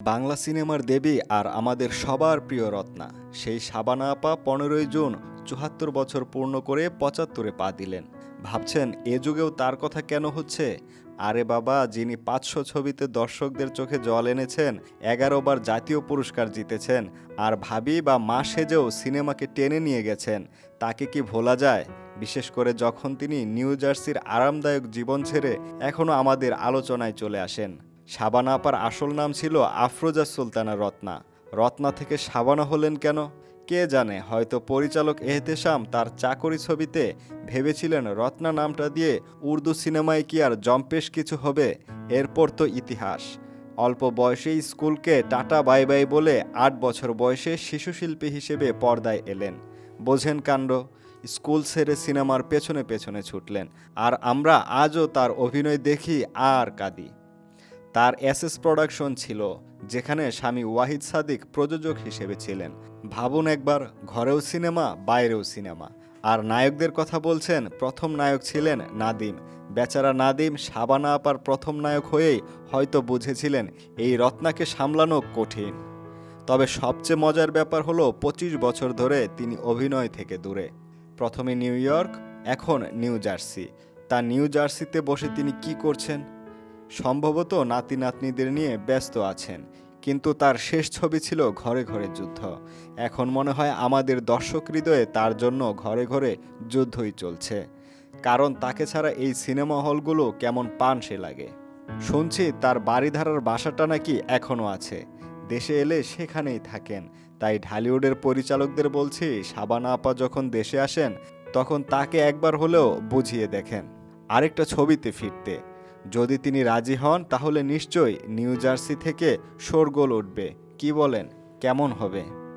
বাংলা সিনেমার দেবী আর আমাদের সবার প্রিয় রত্না। সেই সাবানা আপা পনেরোই জুন চুহাত্তর বছর পূর্ণ করে পঁচাত্তরে পা দিলেন। ভাবছেন, এ যুগেও তার কথা কেন হচ্ছে? আরে বাবা, যিনি পাঁচশো ছবিতে দর্শকদের চোখে জল এনেছেন, এগারো বার জাতীয় পুরস্কার জিতেছেন, আর ভাবি বা মা সেজেও সিনেমাকে টেনে নিয়ে গেছেন, তাকে কি ভোলা যায়? বিশেষ করে যখন তিনি নিউ জার্সির আরামদায়ক জীবন ছেড়ে এখনও আমাদের আলোচনায় চলে আসেন। শাবানা আপার আসল নাম ছিল আফরোজা সুলতানা রত্না। রত্না থেকে শাবানা হলেন কেন? কে জানে, হয়তো পরিচালক এহতেশাম তার চাকরি ছবিতে ভেবেছিলেন রত্না নামটা দিয়ে উর্দু সিনেমায় কি আর জম্পেশ কিছু হবে, এরপর তো ইতিহাস। অল্প বয়সেই স্কুলকে টাটা বাই বাই বলে আট বছর বয়সে শিশুশিল্পী হিসেবে পর্দায় এলেন। বোঝেন কাণ্ড, স্কুল ছেড়ে সিনেমার পেছনে পেছনে ছুটলেন, আর আমরা আজও তার অভিনয় দেখি আর কাঁদি। তার এসএস প্রোডাকশন ছিল, যেখানে স্বামী ওয়াহিদ সাদিক প্রযোজক হিসেবে ছিলেন। ভাবুন একবার, ঘরেও সিনেমা, বাইরেও সিনেমা। আর নায়কদের কথা বলছেন, প্রথম নায়ক ছিলেন নাদিম। বেচারা নাদিম সাবানা আপার প্রথম নায়ক হয়েই হয়তো বুঝেছিলেন এই রত্নাকে সামলানো কঠিন। তবে সবচেয়ে মজার ব্যাপার হলো, পঁচিশ বছর ধরে তিনি অভিনয় থেকে দূরে। প্রথমে নিউ ইয়র্ক, এখন নিউ জার্সি। তা নিউ জার্সিতে বসে তিনি কি করছেন? সম্ভবত নাতি নাতনিদের নিয়ে ব্যস্ত আছেন, কিন্তু তার শেষ ছবি ছিল ঘরে ঘরে যুদ্ধ। এখন মনে হয় আমাদের দর্শক হৃদয়ে তার জন্য ঘরে ঘরে যুদ্ধই চলছে। কারণ তাকে ছাড়া এই সিনেমা হলগুলো কেমন পান সে লাগে। শুনছি তার বাড়িধারার বাসাটা নাকি এখনও আছে। দেশে এলে সেখানেই থাকেন। তাই ঢালিউডের পরিচালকদের বলছি, সাবানা আপা যখন দেশে আসেন, তখন তাকে একবার হলেও বুঝিয়ে দেখেন। আরেকটা ছবিতে ফিরতে। যদি তিনি রাজি হন, তাহলে নিশ্চয়ই নিউ জার্সি থেকে শোরগোল উঠবে। কি বলেন? কেমন হবে?